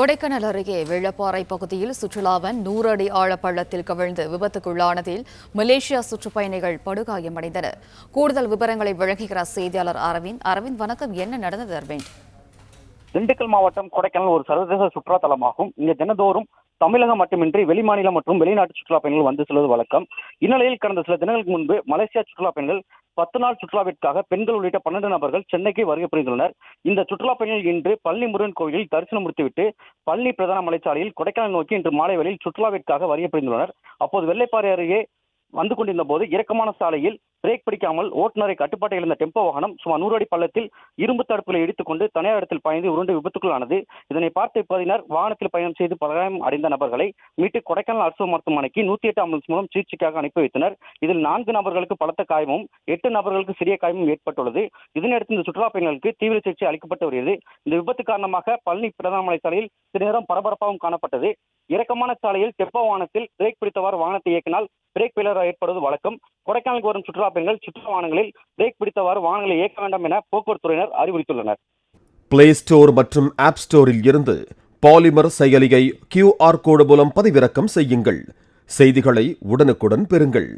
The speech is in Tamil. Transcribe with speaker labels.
Speaker 1: கொடைக்கானல் அருகே வெள்ளப்பாறை பகுதியில் சுற்றுலாவன் நூறு அடி ஆழ பள்ளத்தில் கவிழ்ந்து விபத்துக்குள்ளானதில் மலேசியா சுற்றுப்பயணிகள் படுகாயமடைந்தனர். கூடுதல் விவரங்களை வழங்குகிறார் செய்தியாளர் அரவிந்த். அரவிந்த் வணக்கம். என்ன நடந்தது அரவிந்த்?
Speaker 2: திண்டுக்கல் மாவட்டம் கொடைக்கானல் ஒரு சர்வதேச சுற்றுலா தலமாகும் இங்கு தினந்தோறும் தமிழகம் மட்டுமின்றி வெளிமாநிலம் மற்றும் வெளிநாட்டு சுற்றுலா பயணிகள் வந்து செல்வது வழக்கம். இந்நிலையில் கடந்த சில தினங்களுக்கு முன்பு மலேசியா சுற்றுலா பயணிகள் பத்து நாள் சுற்றுலாவிற்காக பெண்கள் உள்ளிட்ட பன்னெண்டு நபர்கள் சென்னைக்கு வருகை புரிந்துள்ளனர். இந்த சுற்றுலா பயணிகள் இன்று பழனி முருகன் கோயிலில் தரிசனம் முடித்துவிட்டு பழனி பிரதான மலைச்சாலையில் கொடைக்கானல் நோக்கி இன்று மாலை வேளையில் சுற்றுலாவிற்காக வருகை புரிந்துள்ளனர். அப்போது வெள்ளைப்பாறை அருகே வந்து கொண்டிருந்த போது இறக்கமான சாலையில் பிரேக் பிடிக்காமல் ஓட்டுநரை கட்டுப்பாட்டை இழந்த டெம்போ வாகனம் சுமார் நூறு அடி பள்ளத்தில் இரும்பு தடுப்புகளை இடித்துக்கொண்டு தனியார் இடத்தில் பாய்ந்து உருண்டு விபத்துக்குள்ளானது. இதனை பார்த்த இப்பகுதியினர் வாகனத்தில் பயணம் செய்து பலகாயம் அடைந்த நபர்களை மீட்டு கொடைக்கானல் அரசு மருத்துவமனைக்கு நூத்தி எட்டு ஆம்புலன்ஸ் மூலம் சிகிச்சைக்காக அனுப்பி வைத்தனர். இதில் நான்கு நபர்களுக்கு பலத்த காயமும் எட்டு நபர்களுக்கு சிறிய காயமும் ஏற்பட்டுள்ளது. இதனையடுத்து இந்த சுற்றுலா பயணிகளுக்கு தீவிர சிகிச்சை அளிக்கப்பட்டு வருகிறது. இந்த விபத்து காரணமாக பழனி பிரதான மலை சாலையில் சிறு நேரம் பரபரப்பாகவும் காணப்பட்டது. இறக்கமான சாலையில் தெப்ப வானத்தில் பிரேக் பிடித்தவாறு வாகனத்தை இயக்கினால் பிரேக் ஃபெயிலர் ஏற்படுவது வழக்கம். கொடைக்கானலுக்கு வரும் சுற்றுலா பயணிகள் சுற்றுலா வாகனங்களில் பிரேக் பிடித்தவாறு வாகனங்களை இயக்க வேண்டாம் என போக்குவரத்து துறையினர் அறிவுறுத்தியுள்ளனர்.
Speaker 3: பிளே ஸ்டோர் மற்றும் ஆப் ஸ்டோரில் இருந்து பாலிமர் செயலியை கியூஆர் கோடு மூலம் பதிவிறக்கம் செய்யுங்கள். செய்திகளை உடனுக்குடன் பெறுங்கள்.